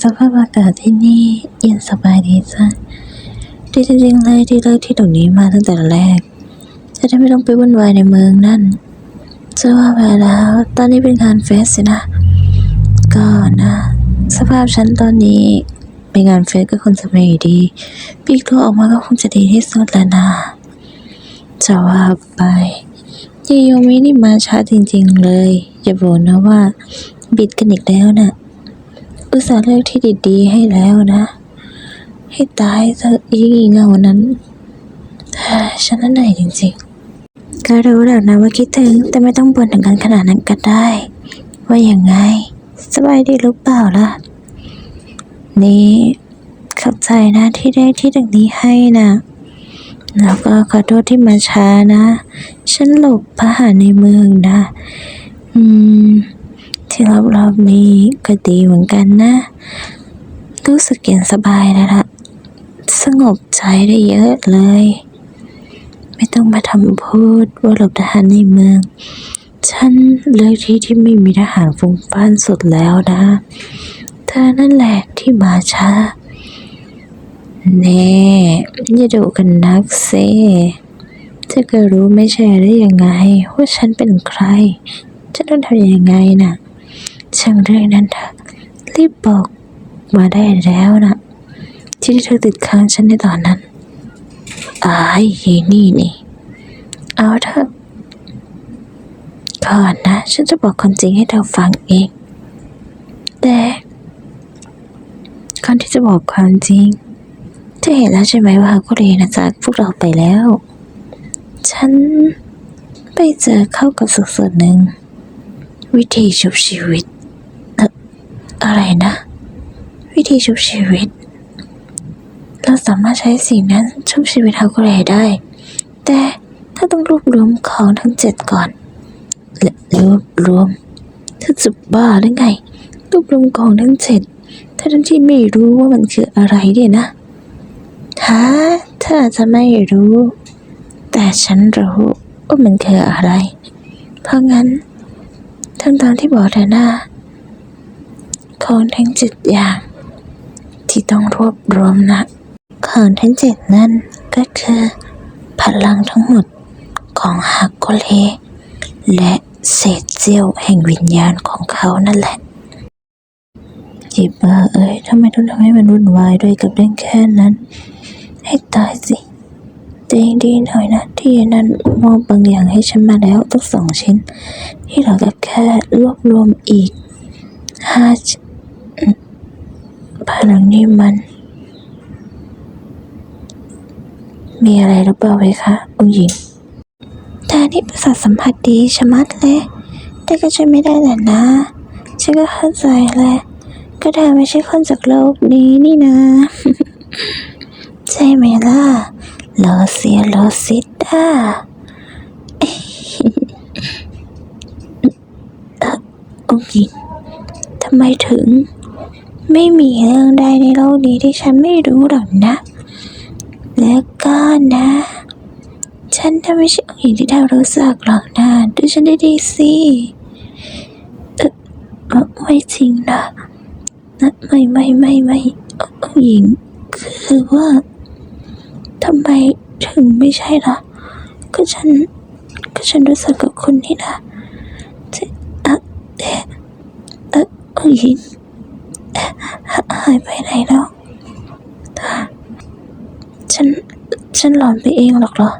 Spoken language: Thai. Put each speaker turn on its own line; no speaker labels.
สภาพอากาศที่นี่เย็นสบายดีจ้ะดีจริงๆเลยที่เลือกที่ตรงนี้มาตั้งแต่แรก จะได้ไม่ต้องไปวุ่นวายในเมืองนั่นจะว่าไปแล้ว ตอนนี้เป็นงานเฟสสินะ ก็นะ สภาพฉันตอนนี้ไปงานเฟสก็คงจะไม่ดีปีกตัวออกมาก็คงจะดีที่สุดแล้วนะจะว่าไปยายโยมินี่มาช้าจริงๆเลย อย่าบอกนะว่า บิดกันอีกแล้วนะ่ะ อุตส่าห์เลือกที่ดีๆให้แล้วนะ ให้ตายเถออีเงานั้นเฮ้ยฉันน่ะเหนื่อยจริงๆ ก็รู้แล้วนะว่าคิดถึงแต่ไม่ต้องบ่นถึงกันขนาดนั้นก็ได้ ว่าอย่างไง สบายดีหรือเปล่าล่ะ นี่ขอบใจนะที่ได้ที่ตรงนี้ให้นะแล้วก็ขอโทษที่มาช้านะ ฉันหลบพระหาในเมืองนะ อืม ที่รอบๆนี้ก็ดีเหมือนกันนะ รู้สึกเย็นสบายแล้วละสงบใจได้เยอะเลย ไม่ต้องมาทำพูดว่าหลบทหารในเมือง ฉันเลือกที่ที่ไม่มีทหารฟุ้งฟ้านสุดแล้วนะเธอนั่นแหละที่มาช้าแน่อย่าดูกันนักเซ่เธอก็รู้ไม่ใช่ได้ยังไงว่าฉันเป็นใคร ฉันต้องทำยังไงน่ะ ช่างเรื่องนั้นเถอะรีบบอกมาได้แล้วนะที่เธอติดค้างฉันในตอนนั้นอายเยนี่นี่ เอาเถอะก่อนนะ ฉันจะบอกความจริงให้เธอฟังเอง แต่ก่อนที่จะบอกความจริงเธอเห็นแล้วใช่ไหมว่ากุเรนะจากพวกเราไปแล้ว ฉันไปเจอเข้ากับสุขส่วนหนึ่ง วิธีชุบชีวิต อะไรนะ วิธีชุบชีวิต เราสามารถใช้สิ่งนั้นชุบชีวิตฮากุเรได้ แต่ถ้าต้องรวบรวมของทั้งเจ็ดก่อนและรวบรวมเธอจะบ้าหรือไงรวบรวมของทั้งเจ็ดถ้าทั้งที่ไม่รู้ว่ามันคืออะไรเนี่ยนะฮะเธออาจะไม่รู้ แต่ฉันรู้ว่ามันคืออะไร เพราะงั้นทั้งตามที่บอกเธอหน้า ของทั้งเจ็ดอย่าง ที่ต้องรวบรวมนะของทั้งเจ็ดนั่นก็คือ พลังทั้งหมดของฮักโกเล และเศษเสี้ยวแห่งวิญญาณของเขานั่นแหละจิบเบอเอ้ยทำไมต้องทำให้มันวุ่นวายด้วยกับเรื่องแค่นั้น ให้ตายสิแต่ยังดีหน่อยนะที่นั้นมอบบางอย่างให้ฉันมาแล้วตั้งสองชิ้น ที่เรากับแค่รวบรวมอีกห้า พลังนี่มัน มีอะไรหรือเปล่าไหมคะองค์หญิงเธอนี่ประสาทสัมผัสดีชะมัดเลย แต่ก็ช่วยไม่ได้แหละนะ ฉันก็เข้าใจแหละ ก็เธอไม่ใช่คนจากโลกนี้นี่นะ ใช่ไหมล่ะโลเซียโลซิต้าเออองค์หญิงทำไมถึง ไม่มีเรื่องใดในโลกนี้ที่ฉันไม่รู้หรอกนะ แล้วก็นะ ฉันจะไม่ใช่องค์หญิงที่เธอรู้จักหรอกนะดูฉันได้ดีๆสิเออไม่จริงนะนะไม่ไม่ไม่ไม่องค์หญิง คือว่าทำไมถึงไม่ใช่ล่ะ ก็ฉัน ก็ฉันรู้สึกกับคุณนี่นะเอะเอะเอะองค์หญิงายไปไหนแล้ว ฉัน ฉันหลอนไปเองหรอกเหรอ